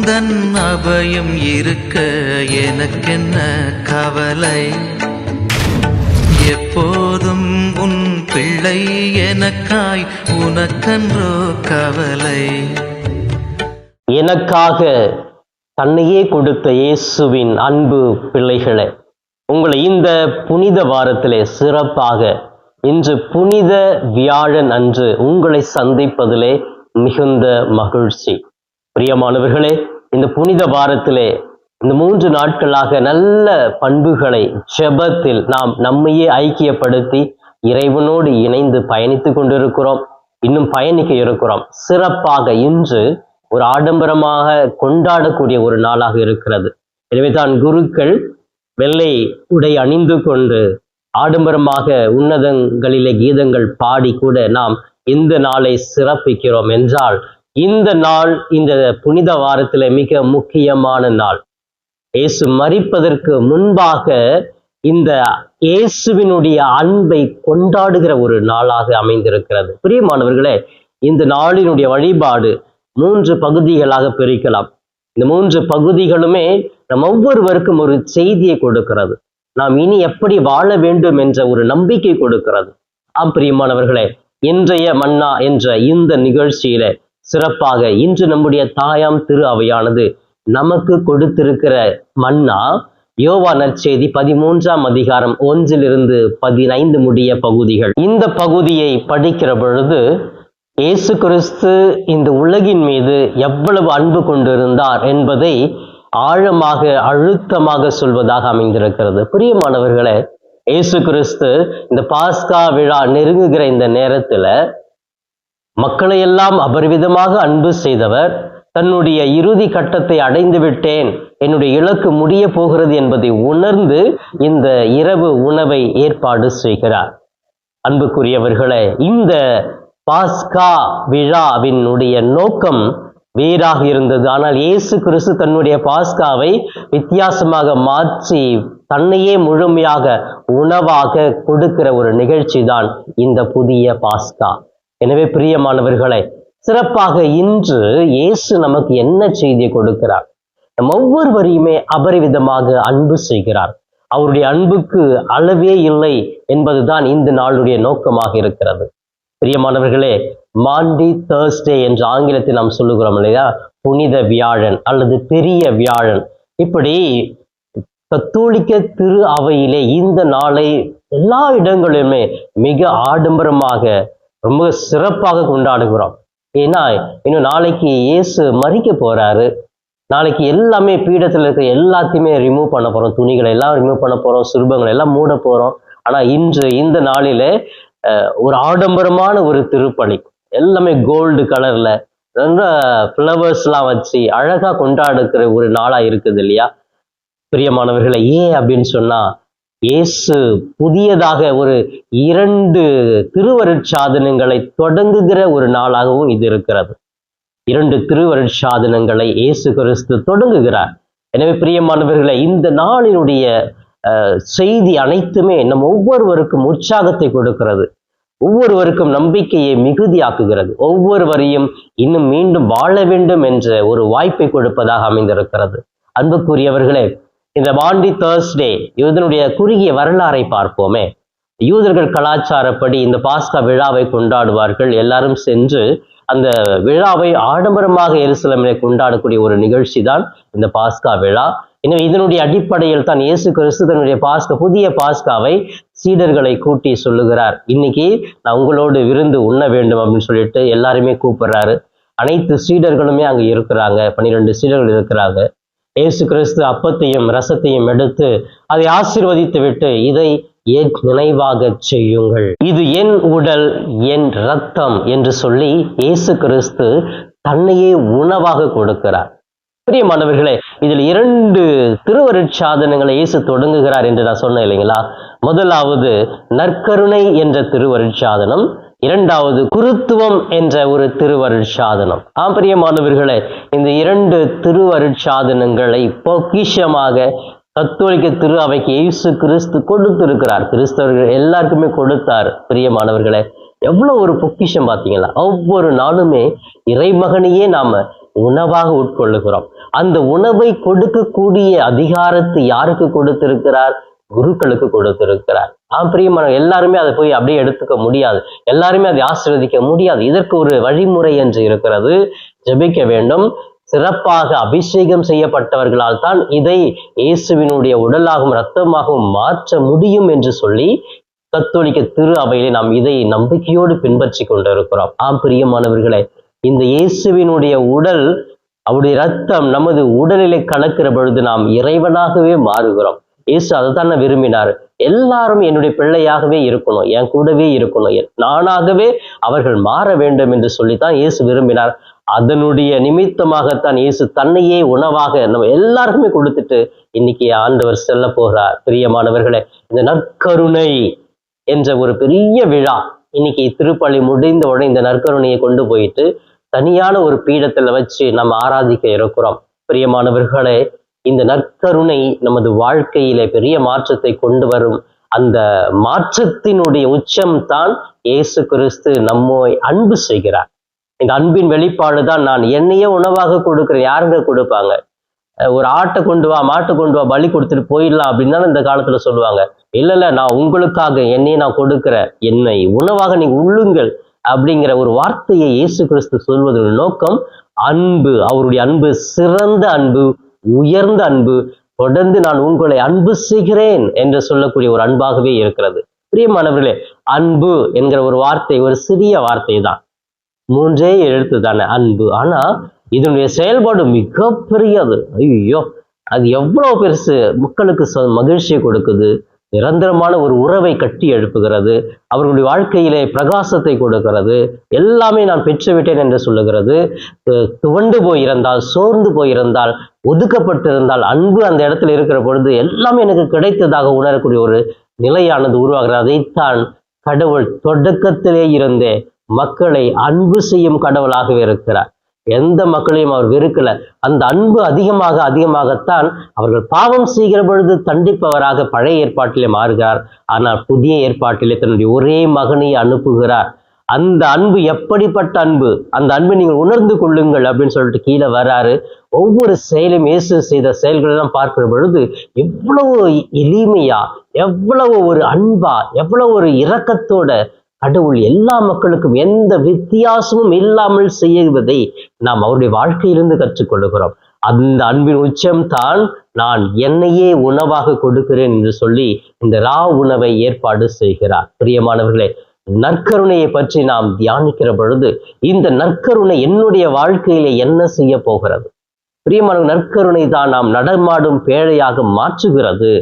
உந்தன் அபயம் இருக்க எனக்கென்ன கவலை? எப்போதும் உன் பிள்ளை எனக்காய் உனக்கன்றோ கவலை. எனக்காக தன்னையே கொடுத்த இயேசுவின் அன்பு பிள்ளைகளே உங்களை இந்த புனித வாரத்திலே சிறப்பாக இன்று புனித வியாழன் அன்று உங்களை சந்திப்பதிலே மிகுந்த மகிழ்ச்சி. பிரியமானவர்களே இந்த புனித வாரத்திலே இந்த மூன்று நாட்களாக நல்ல பண்புகளை ஜெபத்தில் நாம் நம்மையே ஐக்கியப்படுத்தி இறைவனோடு இணைந்து பயணித்து கொண்டிருக்கிறோம். இன்னும் பயணிக்க இருக்கிறோம். சிறப்பாக இன்று ஒரு ஆடம்பரமாக கொண்டாடக்கூடிய ஒரு நாளாக இருக்கிறது. எனவே தான் குருக்கள் வெள்ளை உடை அணிந்து கொண்டு ஆடம்பரமாக உன்னதங்களிலே கீதங்கள் பாடி கூட நாம் இந்த நாளை சிறப்பிக்கிறோம் என்றால் இந்த நாள் இந்த புனித வாரத்தில் மிக முக்கியமான நாள். இயேசு மறிப்பதற்கு முன்பாக இந்த இயேசுவினுடைய அன்பை கொண்டாடுகிற ஒரு நாளாக அமைந்திருக்கிறது. பிரியமானவர்களே இந்த நாளினுடைய வழிபாடு மூன்று பகுதிகளாக பிரிக்கலாம். இந்த மூன்று பகுதிகளுமே நம் ஒவ்வொருவருக்கும் ஒரு செய்தியை கொடுக்கிறது. நாம் இனி எப்படி வாழ வேண்டும் என்ற ஒரு நம்பிக்கை கொடுக்கிறது. ஆம் பிரியமானவர்களே இன்றைய மன்னா என்ற இந்த நிகழ்ச்சியில சிறப்பாக. இன்று நம்முடைய தாயாம் திரு அவையானது நமக்கு கொடுத்திருக்கிற மன்னா யோவா நற்செய்தி பதிமூன்றாம் அதிகாரம் ஒன்றிலிருந்து பதினைந்து முடிய பகுதிகள். இந்த பகுதியை படிக்கிற பொழுது இயேசு கிறிஸ்து இந்த உலகின் மீது எவ்வளவு அன்பு கொண்டிருந்தார் என்பதை ஆழமாக அழுத்தமாக சொல்வதாக அமைந்திருக்கிறது. பிரியமானவர்களே இயேசு கிறிஸ்து இந்த பாஸ்கா விழா நெருங்குகிற இந்த நேரத்துல மக்களை எல்லாம் அபரிவிதமாக அன்பு செய்தவர் தன்னுடைய இறுதி கட்டத்தை அடைந்து விட்டேன் என்னுடைய இலக்கு முடிய போகிறது என்பதை உணர்ந்து இந்த இரவு உணவை ஏற்பாடு செய்கிறார். அன்புக்குரியவர்களே இந்த பாஸ்கா விழாவினுடைய நோக்கம் வேறாக இருந்தது. ஆனால் இயேசு கிறிஸ்து தன்னுடைய பாஸ்காவை வித்தியாசமாக மாற்றி தன்னையே முழுமையாக உணவாக கொடுக்கிற ஒரு நிகழ்ச்சி தான் இந்த புதிய பாஸ்கா. எனவே பிரியமானவர்களே சிறப்பாக இன்று இயேசு நமக்கு என்ன செய்தியை கொடுக்கிறார்? நம் ஒவ்வொருவரையுமே அபரிவிதமாக அன்பு செய்கிறார். அவருடைய அன்புக்கு அளவே இல்லை என்பதுதான் இந்த நாளுடைய நோக்கமாக இருக்கிறது. பிரியமானவர்களே மாண்டி தேர்ஸ்டே என்ற ஆங்கிலத்தில் நாம் சொல்லுகிறோம் இல்லையா? புனித வியாழன் அல்லது பெரிய வியாழன். இப்படி கத்தோலிக்க திரு அவையிலே இந்த நாளை எல்லா இடங்களிலுமே மிக ஆடம்பரமாக ரொம்ப சிறப்பாக கொண்டாடுகிறோம். ஏன்னா இன்னும் நாளைக்கு இயேசு மறிக்க போறாரு. நாளைக்கு எல்லாமே பீடத்தில் இருக்கிற எல்லாத்தையுமே ரிமூவ் பண்ண போறோம். துணிகளை எல்லாம் ரிமூவ் பண்ண போறோம். சுருபங்களை எல்லாம் மூட போறோம். ஆனா இன்று இந்த நாளில் அஹ், ஒரு ஆடம்பரமான ஒரு திருப்பணி எல்லாமே கோல்டு கலர்ல ரொம்ப ஃப்ளவர்ஸ்லாம் வச்சு அழகா கொண்டாடுக்கிற ஒரு நாளா இருக்குது இல்லையா? பிரியமானவர்களை ஏன் அப்படின்னு சொன்னா இயேசு புதியதாக ஒரு இரண்டு திருவருட்சாதனங்களை தொடங்குகிற ஒரு நாளாகவும் இது இருக்கிறது. இரண்டு திருவருட்சாதனங்களை இயேசு கிறிஸ்து தொடங்குகிறார். எனவே பிரியமானவர்களை இந்த நாளினுடைய அஹ், செய்தி அனைத்துமே நம் ஒவ்வொருவருக்கும் உற்சாகத்தை கொடுக்கிறது. ஒவ்வொருவருக்கும் நம்பிக்கையை மிகுதியாக்குகிறது. ஒவ்வொருவரையும் இன்னும் மீண்டும் வாழ வேண்டும் என்ற ஒரு வாய்ப்பை கொடுப்பதாக அமைந்திருக்கிறது. அன்புக்குரியவர்களே இந்த மாண்டி தேர்ஸ்டே யூதனுடைய குறுகிய வரலாறை பார்ப்போமே. யூதர்கள் கலாச்சாரப்படி இந்த பாஸ்கா விழாவை கொண்டாடுவார்கள். எல்லாரும் சென்று அந்த விழாவை ஆடம்பரமாக எருசலமிலே கொண்டாடக்கூடிய ஒரு நிகழ்ச்சி தான் இந்த பாஸ்கா விழா. எனவே இதனுடைய அடிப்படையில் தான் இயேசு கிறிஸ்து தன்னுடைய பாஸ்கா புதிய பாஸ்காவை சீடர்களை கூட்டி சொல்லுகிறார். இன்னைக்கு நான் உங்களோடு விருந்து உண்ண வேண்டும் அப்படின்னு சொல்லிட்டு எல்லாருமே கூப்பிடுறாரு. அனைத்து சீடர்களுமே அங்கே இருக்கிறாங்க. பன்னிரெண்டு சீடர்கள் இருக்கிறாங்க. இயேசு கிறிஸ்து அப்பத்தையும் ரசத்தையும் எடுத்து அதை ஆசிர்வதித்து விட்டு இதை என் நினைவாக செய்யுங்கள்? இது என் உடல் என் ரத்தம் என்று சொல்லி இயேசு கிறிஸ்து தன்னையே உணவாக கொடுக்கிறார். பிரியமானவர்களே இதில் இரண்டு திருவருட்சாதனங்களை இயேசு தொடங்குகிறார் என்று நான் சொன்னேன் இல்லைங்களா? முதலாவது நற்கருணை என்ற திருவருட்சாதனம் இரண்டாவது குருத்துவம் என்ற ஒரு திருவருட்சாதனம். ஆம்பரியமானவர்களே இந்த இரண்டு திருவருட்சாதனங்களை பொக்கிஷமாக கத்தோலிக்க திரு அவைக்கு இயேசு கிறிஸ்து கொடுத்திருக்கிறார். கிறிஸ்தவர்கள் எல்லாருக்குமே கொடுத்தார் பிரியமானவர்களே எவ்வளவு ஒரு பொக்கிஷம் பார்த்தீங்களா? ஒவ்வொரு நாளுமே இறைமகனையே நாம உணவாக உட்கொள்ளுகிறோம். அந்த உணவை கொடுக்கக்கூடிய அதிகாரத்தை யாருக்கு கொடுத்திருக்கிறார்? குருக்களுக்கு கொடுத்திருக்கிறார். ஆம் பிரியமான எல்லாருமே அதை போய் அப்படியே எடுத்துக்க முடியாது. எல்லாருமே அதை ஆசீர்வதிக்க முடியாது. இதற்கு ஒரு வழிமுறை என்று இருக்கிறது. ஜபிக்க வேண்டும். சிறப்பாக அபிஷேகம் செய்யப்பட்டவர்களால் தான் இதை இயேசுவினுடைய உடலாகவும் இரத்தமாகவும் மாற்ற முடியும் என்று சொல்லி கத்தோலிக்க திரு அவையிலே நாம் இதை நம்பிக்கையோடு பின்பற்றி கொண்டிருக்கிறோம். ஆம் பிரியமானவர்களே இந்த இயேசுவினுடைய உடல் அவருடைய ரத்தம் நமது உடலிலே கலக்கிற பொழுது நாம் இறைவனாகவே மாறுகிறோம். இயேசு அதை தானே விரும்பினார். எல்லாரும் என்னுடைய பிள்ளையாகவே இருக்கணும் என் கூடவே இருக்கணும். என்- நானாகவே அவர்கள் மாற வேண்டும் என்று சொல்லித்தான் இயேசு விரும்பினார். அதனுடைய நிமித்தமாகத்தான் இயேசு தன்னையே உணவாக நம்ம எல்லாருக்குமே கொடுத்துட்டு இன்னைக்கு ஆண்டவர் செல்ல போகிறார். பிரியமானவர்களே இந்த நற்கருணை என்ற ஒரு பெரிய விழா இன்னைக்கு திருப்பலி முடிந்த உடனே இந்த நற்கருணையை கொண்டு போயிட்டு தனியான ஒரு பீடத்துல வச்சு நம்ம ஆராதிக்க இருக்கிறோம். பிரியமானவர்களே இந்த நற்கருணை நமது வாழ்க்கையிலே பெரிய மாற்றத்தை கொண்டு வரும். அந்த மாற்றத்தினுடைய உச்சம் தான் இயேசு கிறிஸ்து நம்மை அன்பு செய்கிறார். இந்த அன்பின் வெளிப்பாடு தான் நான் என்னையே உணவாக கொடுக்கிறேன் யாருங்க கொடுப்பாங்க? ஒரு ஆட்டை கொண்டு வா மாட்டை கொண்டு வா பலி கொடுத்துட்டு போயிடலாம் அப்படின்னு தானே இந்த காலத்துல சொல்லுவாங்க. இல்ல இல்ல நான் உங்களுக்காக என்னையே நான் கொடுக்கிறேன் என்னை உணவாக நீங்க உள்ளுங்கள் அப்படிங்கிற ஒரு வார்த்தையை இயேசு கிறிஸ்து சொல்வதன் நோக்கம் அன்பு அவருடைய அன்பு சிறந்த அன்பு உயர்ந்த அன்பு தொடர்ந்து நான் உங்களை அன்பு செய்கிறேன் என்று சொல்லக்கூடிய ஒரு அன்பாகவே இருக்கிறது. பிரியமானவர்களே அன்பு என்கிற ஒரு வார்த்தை ஒரு சிறிய வார்த்தை தான். மூன்றே எழுத்து தானே அன்பு. ஆனா இதனுடைய செயல்பாடு மிக பெரியது ஐயோ அது எவ்வளவு பெருசு. மக்களுக்கு ச- மகிழ்ச்சியை கொடுக்குது. நிரந்தரமான ஒரு உறவை கட்டி எழுப்புகிறது. அவர்களுடைய வாழ்க்கையிலே பிரகாசத்தை கொடுக்கிறது. எல்லாமே நான் பெற்றுவிட்டேன் என்று சொல்லுகிறது. துவண்டு போயிருந்தால் சோர்ந்து போயிருந்தால் ஒதுக்கப்பட்டிருந்தால் அன்பு அந்த இடத்துல இருக்கிற பொழுது எல்லாமே எனக்கு கிடைத்ததாக உணரக்கூடிய ஒரு நிலையானது உருவாகிறது. அதைத்தான் கடவுள் தொடக்கத்திலே இருந்தே மக்களை அன்பு செய்யும் கடவுளாகவே இருக்கிறார். எந்த மக்களையும் அவர் வெறுக்கல. அந்த அன்பு அதிகமாக அதிகமாகத்தான் அவர்கள் பாவம் செய்கிற பொழுது தண்டிப்பவராக பழைய ஏற்பாட்டிலே மாறுகிறார். ஆனால் புதிய ஏற்பாட்டிலே தன்னுடைய ஒரே மகனை அனுப்புகிறார். அந்த அன்பு எப்படிப்பட்ட அன்பு? அந்த அன்பை நீங்கள் உணர்ந்து கொள்ளுங்கள் அப்படின்னு சொல்லிட்டு கீழே வராரு ஒவ்வொரு செயலும் இயேசு செய்த செயல்களெல்லாம் பார்க்கிற பொழுது எவ்வளவு எளிமையா எவ்வளவு ஒரு அன்பா எவ்வளவு ஒரு இரக்கத்தோட கடவுள் எல்லா மக்களுக்கும் எந்த வித்தியாசமும் இல்லாமல் செய்வதை நாம் அவருடைய வாழ்க்கையிலிருந்து கற்றுக்கொள்ளுகிறோம் அந்த அன்பின் உச்சம்தான் நான் என்னையே உணவாக கொடுக்கிறேன் என்று சொல்லி இந்த ரா உணவை ஏற்பாடு செய்கிறார். பிரியமானவர்களே நற்கருணையை பற்றி நாம் தியானிக்கிற பொழுது இந்த நற்கருணை என்னுடைய வாழ்க்கையில என்ன செய்ய போகிறது? பிரியமான நற்கருணை தான் நாம் நடமாடும் பேழையாக மாற்றுகிறது.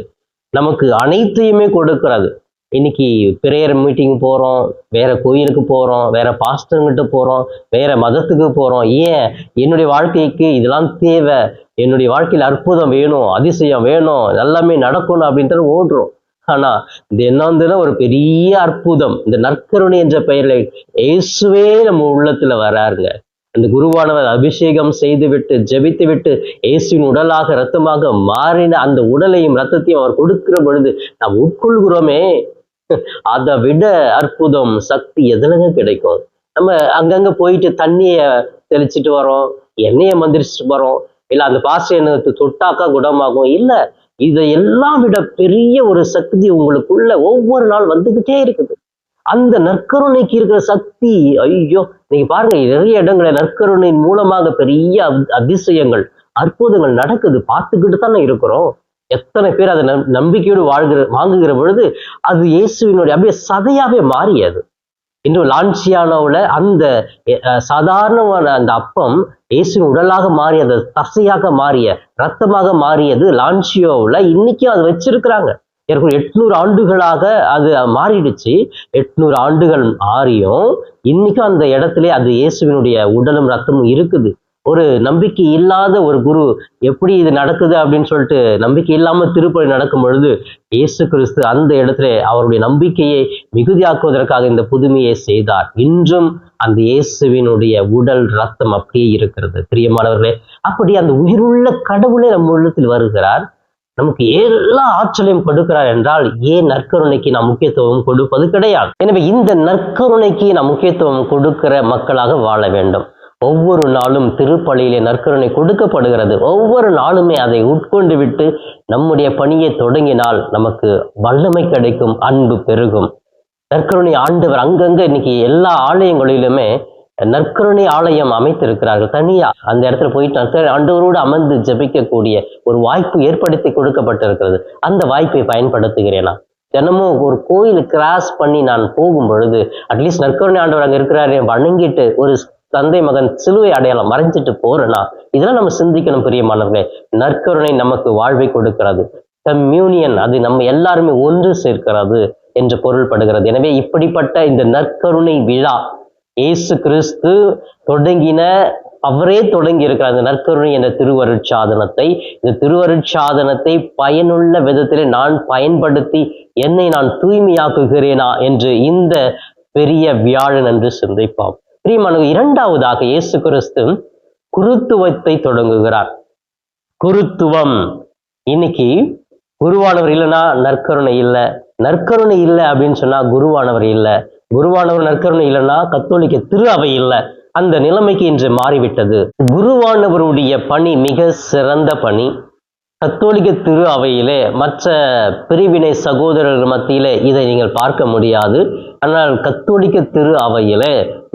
நமக்கு அனைத்தையுமே கொடுக்கிறது. இன்னைக்கு பிரேயர் மீட்டிங் போறோம் வேற கோயிலுக்கு போறோம் வேற பாஸ்டர்கிட்ட போறோம் வேற மதத்துக்கு போறோம். ஏன்? என்னுடைய வாழ்க்கைக்கு இதெல்லாம் தேவை. என்னுடைய வாழ்க்கையில் அற்புதம் வேணும் அதிசயம் வேணும் எல்லாமே நடக்கணும் அப்படின்றது ஓடுறோம். ஆனா இது என்ன வந்துன்னா ஒரு பெரிய அற்புதம். இந்த நற்கருணை என்ற பெயரில் இயேசுவே நம்ம உள்ளத்துல வராருங்க. அந்த குருவானவர் அபிஷேகம் செய்துவிட்டு ஜெபித்து விட்டு இயேசுவின் உடலாக ரத்தமாக மாறின அந்த உடலையும் ரத்தத்தையும் அவர் கொடுக்கிற பொழுது நாம் உட்கொள்கிறோமே. அதை விட அற்புதம் சக்தி எதுலங்க கிடைக்கும்? நம்ம அங்கங்க போயிட்டு தண்ணிய தெளிச்சிட்டு வரோம் எண்ணெயை மந்திரிச்சிட்டு வரோம் இல்ல அந்த பாச எண்ணத்தை தொட்டாக்கா குணமாகும் இல்லை இதை எல்லாம் விட பெரிய ஒரு சக்தி உங்களுக்குள்ள ஒவ்வொரு நாள் வந்துகிட்டே இருக்குது. அந்த நற்கருணைக்கு இருக்கிற சக்தி ஐயோ நீங்க பாருங்க நிறைய இடங்களை நற்கருணையின் மூலமாக பெரிய அதிசயங்கள் அற்புதங்கள் நடக்குது. பார்த்துக்கிட்டு தானே இருக்கிறோம். எத்தனை பேர் அதை நம்பிக்கையோடு வாழ்கிற வாங்குகிற பொழுது அது இயேசுவினுடைய அப்படியே சதையாவே மாறியது. இன்னும் லான்சியானோவில் அந்த சாதாரணமான அந்த அப்பம் இயேசுவின் உடலாக மாறிய அந்த தசையாக மாறிய ரத்தமாக மாறியது லான்சியோவில். இன்னைக்கும் அது வச்சிருக்கிறாங்க. ஏற்கனவே எட்நூறு ஆண்டுகளாக அது மாறிடுச்சு. எட்நூறு ஆண்டுகள் மாறியும் இன்னைக்கும் அந்த இடத்துல அது இயேசுவினுடைய உடலும் ரத்தமும் இருக்குது. ஒரு நம்பிக்கை இல்லாத ஒரு குரு எப்படி இது நடக்குது அப்படின்னு சொல்லிட்டு நம்பிக்கை இல்லாம திருப்பலி நடக்கும் பொழுது இயேசு கிறிஸ்து அந்த இடத்துல அவருடைய நம்பிக்கையை மிகுதியாக்குவதற்காக இந்த புதுமையை செய்தார். இன்றும் அந்த இயேசுவினுடைய உடல் ரத்தம் அப்படியே இருக்கிறது. பிரியமானவர்களே அப்படி அந்த உயிருள்ள கடவுளே நம்ம உள்ளத்தில் வருகிறார். நமக்கு எல்லா ஆற்றலையும் கொடுக்கிறார் என்றால் ஏன் நற்கருணைக்கு நாம் முக்கியத்துவம் கொடுப்பது கிடையாது? எனவே இந்த நற்கருணைக்கு நாம் முக்கியத்துவம் கொடுக்கிற மக்களாக வாழ வேண்டும். ஒவ்வொரு நாளும் திருப்பலியிலே நற்கருணை கொடுக்கப்படுகிறது. ஒவ்வொரு நாளுமே அதை உட்கொண்டு விட்டு நம்முடைய பணியை தொடங்கினால் நமக்கு வல்லமை கிடைக்கும் அன்பு பெருகும். நற்கருணை ஆண்டவர் அங்கங்க இன்னைக்கு எல்லா ஆலயங்களிலுமே நற்கருணை ஆலயம் அமைத்திருக்கிறார்கள். தனியா அந்த இடத்துல போயிட்டு நற்கருணை ஆண்டவரோடு அமர்ந்து ஜெபிக்கக்கூடிய ஒரு வாய்ப்பு ஏற்படுத்தி கொடுக்கப்பட்டிருக்கிறது. அந்த வாய்ப்பை பயன்படுத்துகிறேனா? தினமும் ஒரு கோயில் கிராஸ் பண்ணி நான் போகும் பொழுது அட்லீஸ்ட் நற்கருணை ஆண்டவர் அங்க இருக்கிறாரு வணங்கிட்டு ஒரு தந்தை மகன் சிலுவை அடையாளம் மறைஞ்சிட்டு போறேன்னா இதெல்லாம் நம்ம சிந்திக்கணும் பிரியமானவர்களே. நற்கருணை நமக்கு வாழ்வை கொடுக்கிறது. கம்யூனியன் அது நம்ம எல்லாருமே ஒன்று சேர்க்கிறது என்று பொருள்படுகிறது. எனவே இப்படிப்பட்ட இந்த நற்கருணை விழா இயேசு கிறிஸ்து தொடங்கின அவரே தொடங்கி இருக்கிற அந்த நற்கருணை என்ற திருவருட்சாதனத்தை இந்த திருவருட்சாதனத்தை பயனுள்ள விதத்திலே நான் பயன்படுத்தி என்னை நான் தூய்மையாக்குகிறேனா என்று இந்த பெரிய வியாழன் என்று சிந்திப்பான் பிரியமானது இரண்டாவதாக இயேசு கிறிஸ்து குருத்துவத்தை தொடங்குகிறார். குருத்துவம். இன்னைக்கு குருவானவர் இல்லைன்னா நற்கருணை இல்லை. நற்கருணை இல்லை அப்படின்னு சொன்னா குருவானவர் இல்லை. குருவானவர் நற்கருணை இல்லைன்னா கத்தோலிக்க திரு அவை இல்லை. அந்த நிலைமைக்கு இன்று மாறிவிட்டது. குருவானவருடைய பணி மிக சிறந்த பணி. கத்தோலிக்க திரு அவையிலே மற்ற பிரிவினை சகோதரர்கள் மத்தியிலே இதை நீங்கள் பார்க்க முடியாது. ஆனால் கத்தோலிக்க திரு அவையிலே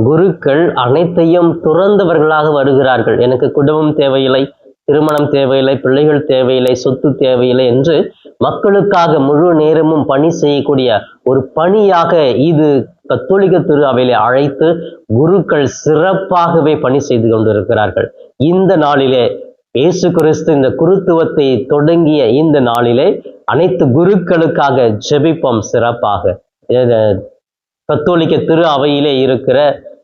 குருக்கள் அனைத்தையும் துறந்தவர்களாக வருகிறார்கள். எனக்கு குடும்பம் தேவையில்லை திருமணம் தேவையில்லை பிள்ளைகள் தேவையில்லை சொத்து தேவையில்லை என்று மக்களுக்காக முழு நேரமும் பணி செய்யக்கூடிய ஒரு பணியாக இது கத்தோலிக்க திரு அவையிலே அழைத்து குருக்கள் சிறப்பாகவே பணி செய்து கொண்டிருக்கிறார்கள். இந்த நாளிலே இயேசு கிறிஸ்து இந்த குருத்துவத்தை தொடங்கிய இந்த நாளிலே அனைத்து குருக்களுக்காக ஜெபிப்போம் சிறப்பாக. கத்தோலிக்க திரு அவையிலே இருக்கிற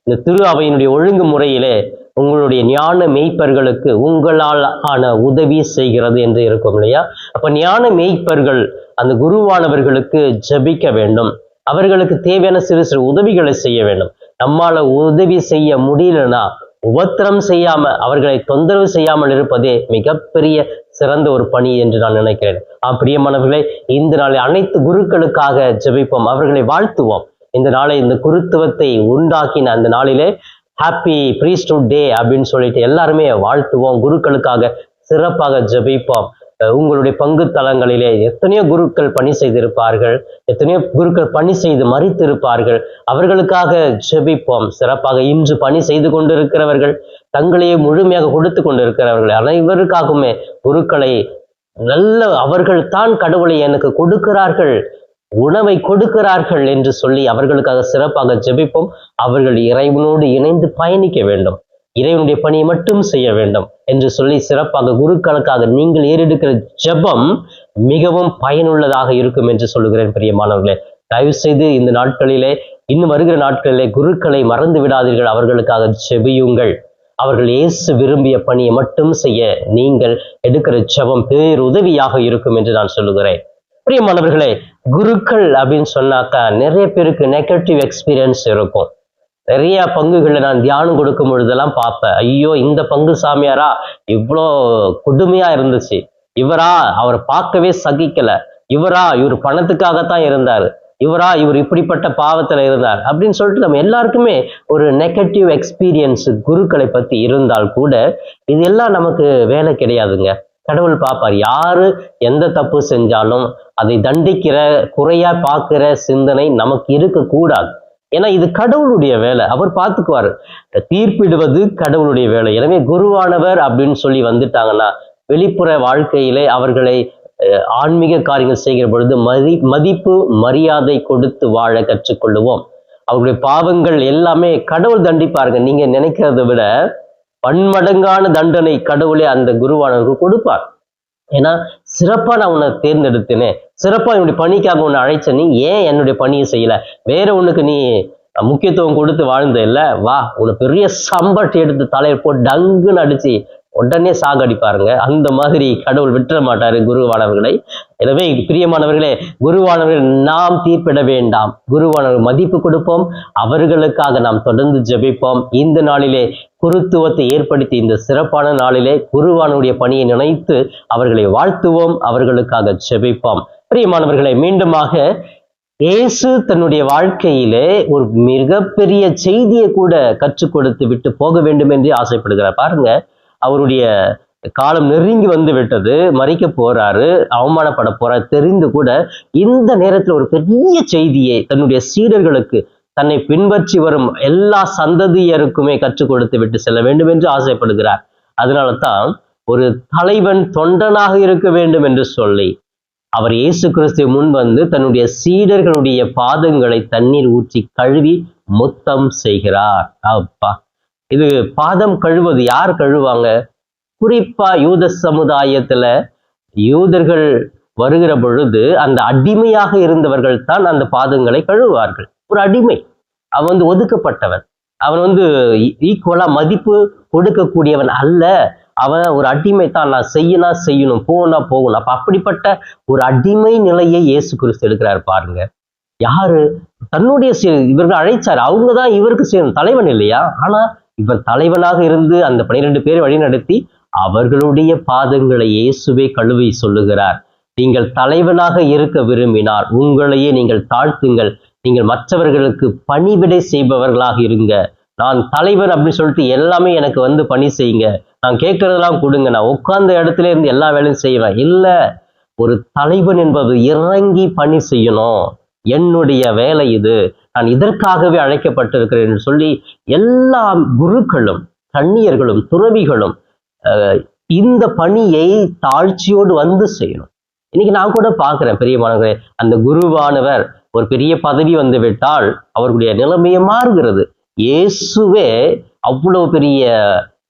இந்த திரு அவையினுடைய ஒழுங்குமுறையிலே உங்களுடைய ஞான மெய்ப்பர்களுக்கு உங்களால் ஆன உதவி செய்கிறது என்று இருக்கும் இல்லையா? அப்ப ஞான மெய்ப்பர்கள் அந்த குருவானவர்களுக்கு ஜெபிக்க வேண்டும். அவர்களுக்கு தேவையான சிறு சிறு உதவிகளை செய்ய வேண்டும். நம்மால உதவி செய்ய முடியலன்னா உபத்திரம் செய்யாம அவர்களை தொந்தரவு செய்யாமல் இருப்பதே மிகப்பெரிய சிறந்த ஒரு பணி என்று நான் நினைக்கிறேன். ஆ பிரியமானவர்களே இந்த நாளில் அனைத்து குருக்களுக்காக ஜெபிப்போம் அவர்களை வாழ்த்துவோம். இந்த நாளை இந்த குருத்துவத்தை உண்டாக்கின அந்த நாளிலே ஹாப்பி ப்ரீஸ்டுட் டே அப்படின்னு சொல்லிட்டு எல்லாருமே வாழ்த்துவோம் குருக்களுக்காக சிறப்பாக ஜெபிப்போம். உங்களுடைய பங்கு தளங்களிலே எத்தனையோ குருக்கள் பணி செய்திருப்பார்கள் எத்தனையோ குருக்கள் பணி செய்து மறித்திருப்பார்கள். அவர்களுக்காக ஜெபிப்போம். சிறப்பாக இன்று பணி செய்து கொண்டிருக்கிறவர்கள் தங்களையே முழுமையாக கொடுத்து கொண்டிருக்கிறவர்கள் அனைவருக்காகவுமே குருக்களை நல்ல அவர்கள் தான் கடவுளை எனக்கு கொடுக்கிறார்கள் உணவை கொடுக்கிறார்கள் என்று சொல்லி அவர்களுக்காக சிறப்பாக ஜெபிப்போம். அவர்கள் இறைவனோடு இணைந்து பயணிக்க வேண்டும். இறைவனுடைய பணியை மட்டும் செய்ய வேண்டும் என்று சொல்லி சிறப்பாக குருக்களுக்காக நீங்கள் ஏறெடுக்கிற ஜெபம் மிகவும் பயனுள்ளதாக இருக்கும் என்று சொல்லுகிறேன் பிரியமானவர்களே. தயவு செய்து இந்த நாட்களிலே இன்னும் வருகிற நாட்களிலே குருக்களை மறந்து விடாதீர்கள். அவர்களுக்காக செபியுங்கள் அவர்கள் இயேசு விரும்பிய பணியை மட்டும் செய்ய நீங்கள் எடுக்கிற ஜெபம் பேருதவியாக இருக்கும் என்று நான் சொல்லுகிறேன். பிரியமானவர்களே குருக்கள் அப்படின்னு சொன்னாக்கா நிறைய பேருக்கு நெகட்டிவ் எக்ஸ்பீரியன்ஸ் இருக்கும். நிறைய பங்குகளை நான் தியானம் கொடுக்கும் பொழுதெல்லாம் பார்ப்பேன். ஐயோ இந்த பங்கு சாமியாரா? இவ்வளோ கொடுமையா இருந்துச்சு. இவரா அவர் பார்க்கவே சகிக்கல. இவரா இவர் பணத்துக்காகத்தான் இருந்தார். இவரா இவர் இப்படிப்பட்ட பாவத்தில் இருந்தார். அப்படின்னு சொல்லிட்டு நம்ம எல்லாருக்குமே ஒரு நெகட்டிவ் எக்ஸ்பீரியன்ஸ் குருக்களை பற்றி இருந்தால் கூட இது எல்லாம் நமக்கு வேலை கிடையாதுங்க. கடவுள் பார்ப்பார். யாரு எந்த தப்பு செஞ்சாலும் அதை தண்டிக்கிற குறையா பார்க்கிற சிந்தனை நமக்கு இருக்கக்கூடாது. ஏன்னா இது கடவுளுடைய வேலை. அவர் பார்த்துக்குவாரு. தீர்ப்பிடுவது கடவுளுடைய வேலை. எனவே குருவானவர் அப்படின்னு சொல்லி வந்துட்டாங்கன்னா வெளிப்புற வாழ்க்கையிலே அவர்களை அஹ், ஆன்மீக காரியங்கள் செய்கிற பொழுது மதி மதிப்பு மரியாதை கொடுத்து வாழ கற்றுக்கொள்ளுவோம். அவருடைய பாவங்கள் எல்லாமே கடவுள் தண்டிப்பாருங்க. நீங்க நினைக்கிறதை விட பன்மடங்கான தண்டனை கடவுளே அந்த குருவானவருக்கு கொடுப்பார். ஏன்னா சிறப்பா நான் உன்னை தேர்ந்தெடுத்தேனே. சிறப்பா என்னுடைய பணிக்காக உன்னை அழைச்ச நீ ஏன் என்னுடைய பணியை செய்யல? வேற ஒண்ணுக்கு நீ முக்கியத்துவம் கொடுத்து வாழ்ந்த இல்ல வா உன்னை பெரிய சம்பட்டி எடுத்து தலையை போட்டு டங்குன்னு அடிச்சு உடனே சாகடிப்பாருங்க அந்த மாதிரி கடவுள் விட்டுற மாட்டாரு குருவானவர்களை எனவே பிரியமானவர்களே குருவானவர்கள் நாம் தீர்ப்பிட வேண்டாம். குருவானவர் மதிப்பு கொடுப்போம். அவர்களுக்காக நாம் தொடர்ந்து ஜெபிப்போம். இந்த நாளிலே குருத்துவத்தை ஏற்படுத்தி இந்த சிறப்பான நாளிலே குருவானுடைய பணியை நினைத்து அவர்களை வாழ்த்துவோம். அவர்களுக்காக ஜெபிப்போம். பிரியமானவர்களை மீண்டுமாக இயேசு தன்னுடைய வாழ்க்கையிலே ஒரு மிகப்பெரிய செய்தியை கூட கற்றுக் கொடுத்து விட்டு போக வேண்டும் என்று ஆசைப்படுகிறார். பாருங்க அவருடைய காலம் நெருங்கி வந்து விட்டது மறிக்க போறாரு அவமானப்பட போறாரு தெரிந்து கூட இந்த நேரத்தில் ஒரு பெரிய செய்தியை தன்னுடைய சீடர்களுக்கு தன்னை பின்பற்றி வரும் எல்லா சந்ததியருக்குமே கற்றுக் கொடுத்து விட்டு செல்ல வேண்டும் என்று ஆசைப்படுகிறார். அதனால தான் ஒரு தலைவன் தொண்டனாக இருக்க வேண்டும் என்று சொல்லி அவர் இயேசு கிறிஸ்து முன் வந்து தன்னுடைய சீடர்களுடைய பாதங்களை தண்ணீர் ஊற்றி கழுவி முத்தம் செய்கிறார். அப்பா. இது பாதம் கழுவது யார் கழுவாங்க? குறிப்பா யூத சமுதாயத்துல யூதர்கள் வருகிற பொழுது அந்த அடிமையாக இருந்தவர்கள் தான் அந்த பாதங்களை கழுவார்கள். ஒரு அடிமை. அவன் வந்து ஒதுக்கப்பட்டவன். அவன் வந்து ஈக்குவலா மதிப்பு கொடுக்கக்கூடியவன் அல்ல. அவன் ஒரு அடிமை தான். நான் செய்யினா செய்யணும் போனா போகணும். அப்ப அப்படிப்பட்ட ஒரு அடிமை நிலையை இயேசு கிறிஸ்து எடுக்கிறார் பாருங்க. யாரு? தன்னுடைய இவர்கள் அழைச்சார். அவங்க தான் இவருக்கு சேரும் தலைவன் இல்லையா? ஆனா இவர் தலைவனாக இருந்து அந்த பனிரெண்டு பேரை வழிநடத்தி அவர்களுடைய பாதங்களை இயேசுவே கழுவி சொல்லுகிறார். நீங்கள் தலைவனாக இருக்க விரும்பினால் உங்களையே நீங்கள் தாழ்த்துங்கள். நீங்கள் மற்றவர்களுக்கு பணிவிடை செய்பவர்களாக இருங்க. நான் தலைவன் அப்படின்னு சொல்லிட்டு எல்லாமே எனக்கு வந்து பணி செய்யுங்க. நான் கேட்கறதெல்லாம் கொடுங்க. நான் உட்கார்ந்த இடத்துல இருந்து எல்லா வேலையும் செய்வேன். இல்ல ஒரு தலைவன் என்பது இறங்கி பணி செய்யணும். என்னுடைய வேலை இது. நான் இதற்காகவே அழைக்கப்பட்டிருக்கிறேன் என்று சொல்லி எல்லா குருக்களும் கண்ணியர்களும் துறவிகளும் அஹ், இந்த பணியை தாழ்ச்சியோடு வந்து செய்யணும். இன்னைக்கு நான் கூட பார்க்குறேன் பெரிய மாணவர்களே அந்த குருவானவர் ஒரு பெரிய பதவி வந்து விட்டால் அவர்களுடைய நிலைமையை மாறுகிறது. இயேசுவே அவ்வளவு பெரிய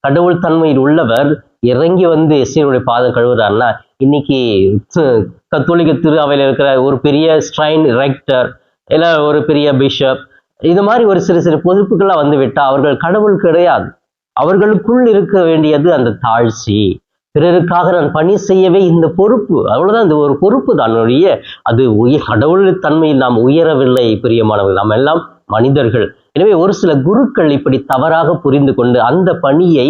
கடவுள் தன்மையில் உள்ளவர் இறங்கி வந்து இயேசுவினுடைய பாதம் கழுவுறாருன்னா இன்னைக்கு கத்தோலிக்க திரு அவையில் இருக்கிற ஒரு பெரிய ஸ்ட்ரைன் ரெக்டர் இல்லை ஒரு பெரிய பிஷப் இது மாதிரி ஒரு சிறு சிறு பொறுப்புகள்லாம் வந்து விட்டா அவர்கள் கடவுள் கிடையாது. அவர்களுக்குள் இருக்க வேண்டியது அந்த தாழ்ச்சி. பிறருக்காக நான் பணி செய்யவே இந்த பொறுப்பு அவ்வளோதான் இந்த ஒரு பொறுப்பு தன்னுடைய அது உய கடவுள் தன்மையில் நாம் உயரவில்லை பிரியமானவர்கள். நாம் எல்லாம் மனிதர்கள். எனவே ஒரு சில குருக்கள் இப்படி தவறாக புரிந்து கொண்டு அந்த பணியை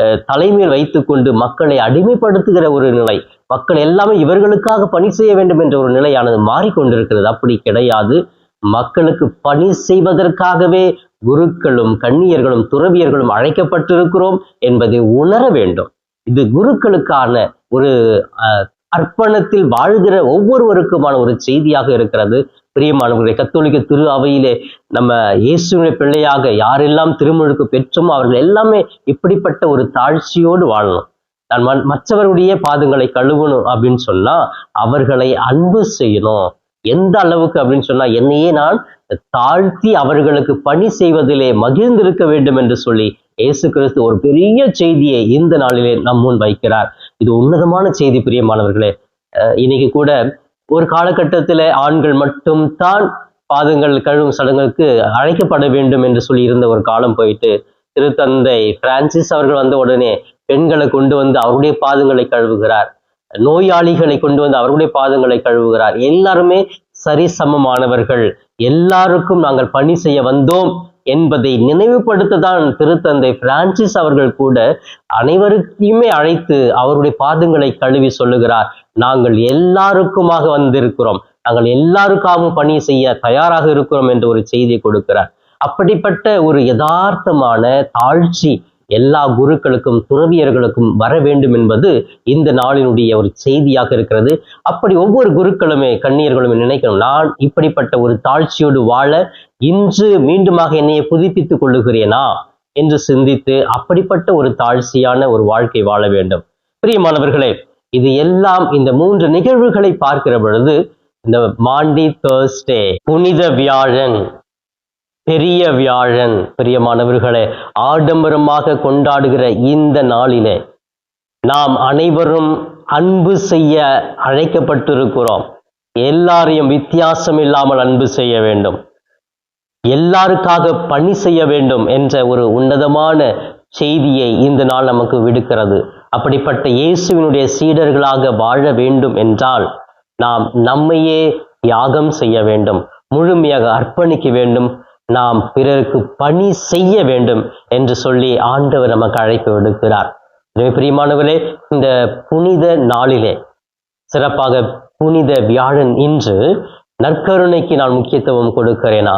அஹ், தலைமையில் வைத்துக்கொண்டு மக்களை அடிமைப்படுத்துகிற ஒரு நிலை மக்கள் எல்லாமே இவர்களுக்காக பணி செய்ய வேண்டும் என்ற ஒரு நிலையானது மாறிக்கொண்டிருக்கிறது. அப்படி கிடையாது. மக்களுக்கு பணி செய்வதற்காகவே குருக்களும் கண்ணியர்களும் துறவியர்களும் அழைக்கப்பட்டிருக்கிறோம் என்பதை உணர வேண்டும். இது குருக்களுக்கான ஒரு அஹ், அர்ப்பணத்தில் வாழ்கிற ஒவ்வொருவருக்குமான ஒரு செய்தியாக இருக்கிறது. பிரியமானவர்களே கத்தோலிக்க திரு அவையிலே நம்ம இயேசுவின் பிள்ளையாக யாரெல்லாம் திருமுழுக்கு பெற்றோமோ அவர்கள் எல்லாமே இப்படிப்பட்ட ஒரு தாழ்ச்சியோடு வாழணும். நான் மற்றவருடைய பாதங்களை கழுவணும் அப்படின்னு சொன்னா அவர்களை அன்பு செய்யணும். எந்த அளவுக்கு அப்படின்னு சொன்னா என்னையே நான் தாழ்த்தி அவர்களுக்கு பணி செய்வதிலே மகிழ்ந்திருக்க வேண்டும் என்று சொல்லி இயேசு கிறிஸ்து ஒரு பெரிய செய்தியை இந்த நாளிலே நம் முன் வைக்கிறார். இது உன்னதமான செய்தி பிரியமானவர்களே. அஹ் இன்னைக்கு கூட ஒரு காலகட்டத்தில் ஆண்கள் மட்டும்தான் பாதங்கள் கழுவும் சடங்குக்கு அழைக்கப்பட வேண்டும் என்று சொல்லி இருந்த ஒரு காலம் போயிட்டு திருத்தந்தை பிரான்சிஸ் அவர்கள் வந்த உடனே பெண்களை கொண்டு வந்து அவருடைய பாதங்களை கழுவுகிறார். நோயாளிகளை கொண்டு வந்து அவருடைய பாதங்களை கழுவுகிறார். எல்லாருமே சரிசமமானவர்கள். எல்லாருக்கும் நாங்கள் பணி செய்ய வந்தோம். என்பதை நினைவுபடுத்ததான் திருத்தந்தை பிரான்சிஸ் அவர்கள் கூட அனைவருக்குமே அழைத்து அவருடைய பாதங்களை கழுவி சொல்லுகிறார். நாங்கள் எல்லாருக்குமாக வந்திருக்கிறோம். நாங்கள் எல்லாருக்காகவும் பணி செய்ய தயாராக இருக்கிறோம் என்ற ஒரு செய்தியை கொடுக்கிறார். அப்படிப்பட்ட ஒரு யதார்த்தமான தாழ்ச்சி எல்லா குருக்களுக்கும் துறவியர்களுக்கும் வர வேண்டும் என்பது இந்த நாளினுடைய ஒரு செய்தியாக இருக்கிறது. அப்படி ஒவ்வொரு குருக்களுமே கண்ணியர்களுமே நினைக்கணும் நான் இப்படிப்பட்ட ஒரு தாழ்ச்சியோடு வாழ இன்று மீண்டுமாக என்னையை புதுப்பித்துக் கொள்ளுகிறேனா? என்று சிந்தித்து அப்படிப்பட்ட ஒரு தாழ்ச்சியான ஒரு வாழ்க்கை வாழ வேண்டும். பிரியமானவர்களே இது எல்லாம் இந்த மூன்று நிகழ்வுகளை பார்க்கிற பொழுது இந்த மாண்டி தேர்ஸ்டே புனித வியாழன் பெரிய வியாழன் பிரியமானவர்களே ஆடம்பரமாக கொண்டாடுகிற இந்த நாளிலே நாம் அனைவரும் அன்பு செய்ய அழைக்கப்பட்டிருக்கிறோம். எல்லாரையும் வித்தியாசம் இல்லாமல் அன்பு செய்ய வேண்டும். எல்லாருக்காக பணி செய்ய வேண்டும் என்ற ஒரு உன்னதமான செய்தியை இந்த நாள் நமக்கு விடுக்கிறது. அப்படிப்பட்ட இயேசுவினுடைய சீடர்களாக வாழ வேண்டும் என்றால் நாம் நம்மையே தியாகம் செய்ய வேண்டும் முழுமையாக அர்ப்பணிக்க வேண்டும் நாம் பிறருக்கு பணி செய்ய வேண்டும் என்று சொல்லி ஆண்டவர் நமக்கு அழைப்பு விடுக்கிறார். பிரியமானவர்களே இந்த புனித நாளிலே சிறப்பாக புனித வியாழன் இன்று நற்கருணைக்கு நான் முக்கியத்துவம் கொடுக்கிறேனா?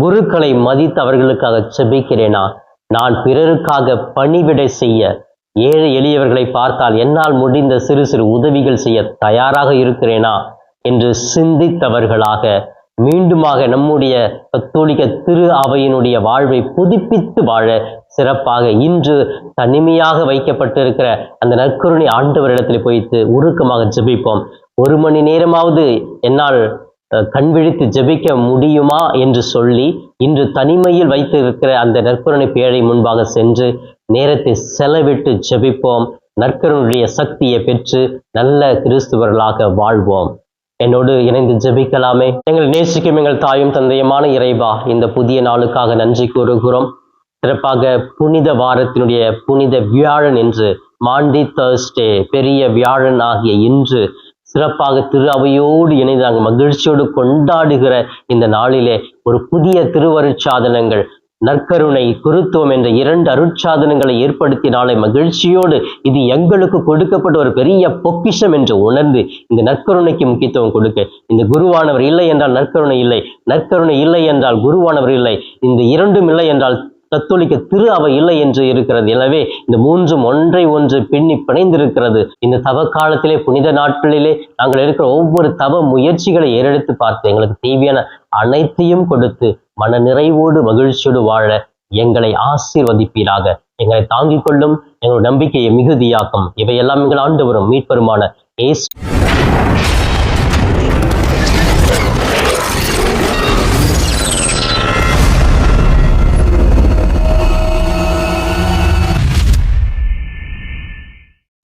குருக்களை மதித்து அவர்களுக்காக செபிக்கிறேனா? நான் பிறருக்காக பணிவிடை செய்ய ஏழை எளியவர்களை பார்த்தால் என்னால் முடிந்த சிறு சிறு உதவிகள் செய்ய தயாராக இருக்கிறேனா? என்று சிந்தித்தவர்களாக மீண்டுமாக நம்முடைய கத்தோலிக்க திரு அவையினுடைய வாழ்வை புதுப்பித்து வாழ சிறப்பாக இன்று தனிமையாக வைக்கப்பட்டிருக்கிற அந்த நற்கருணை ஆண்டவரிடத்தில் போய்த்து உருக்கமாக ஜெபிப்போம். ஒரு மணி நேரமாவது என்னால் கண் விழித்து ஜெபிக்க முடியுமா என்று சொல்லி இன்று தனிமையில் வைத்திருக்கிற அந்த நற்கருணை பேழை முன்பாக சென்று நேரத்தை செலவிட்டு ஜெபிப்போம். நற்கருடைய சக்தியை பெற்று நல்ல கிறிஸ்துவர்களாக வாழ்வோம். என்னோடு இணைந்து ஜெபிக்கலாமே. எங்கள் நேசிக்கும் எங்கள் தாயும் தந்தையுமான இறைவா இந்த புதிய நாளுக்காக நன்றி கூறுகிறோம். சிறப்பாக புனித வாரத்தினுடைய புனித வியாழன் என்று மாண்டி தர்ஸ்டே பெரிய வியாழன் ஆகிய இன்று சிறப்பாக திரு அவையோடு இணைந்து நாங்கள் மகிழ்ச்சியோடு கொண்டாடுகிற இந்த நாளிலே ஒரு புதிய திருவருட்சாதனங்கள் நற்கருணை குருத்துவம் என்ற இரண்டு அருட்சாதனங்களை ஏற்படுத்தினாலே மகிழ்ச்சியோடு இது எங்களுக்கு கொடுக்கப்பட்ட ஒரு பெரிய பொக்கிஷம் என்று உணர்ந்து இந்த நற்கருணைக்கு முக்கியத்துவம் கொடுக்க. இந்த குருவானவர் இல்லை என்றால் நற்கருணை இல்லை நற்கருணை இல்லை என்றால் குருவானவர் இல்லை இந்த இரண்டும் இல்லை என்றால் கத்தோலிக்க திரு அவை இல்லை என்று இருக்கிறது. எனவே இந்த மூன்றும் ஒன்றை ஒன்று பின்னி பிணைந்திருக்கிறது. இந்த தவ காலத்திலே புனித நாட்களிலே நாங்கள் இருக்கிற ஒவ்வொரு தவ முயற்சிகளை ஏறெடுத்து பார்த்து எங்களுக்கு தேவையான அனைத்தையும் கொடுத்து மன நிறைவோடு மகிழ்ச்சியோடு வாழ எங்களை ஆசீர்வதிப்பீராக. எங்களை தாங்கிக் கொள்ளும் எங்களுடைய நம்பிக்கையை மிகுதியாக்கும். இவையெல்லாம் எங்கள் ஆண்டவரும் மீட்பெருமான ஏசு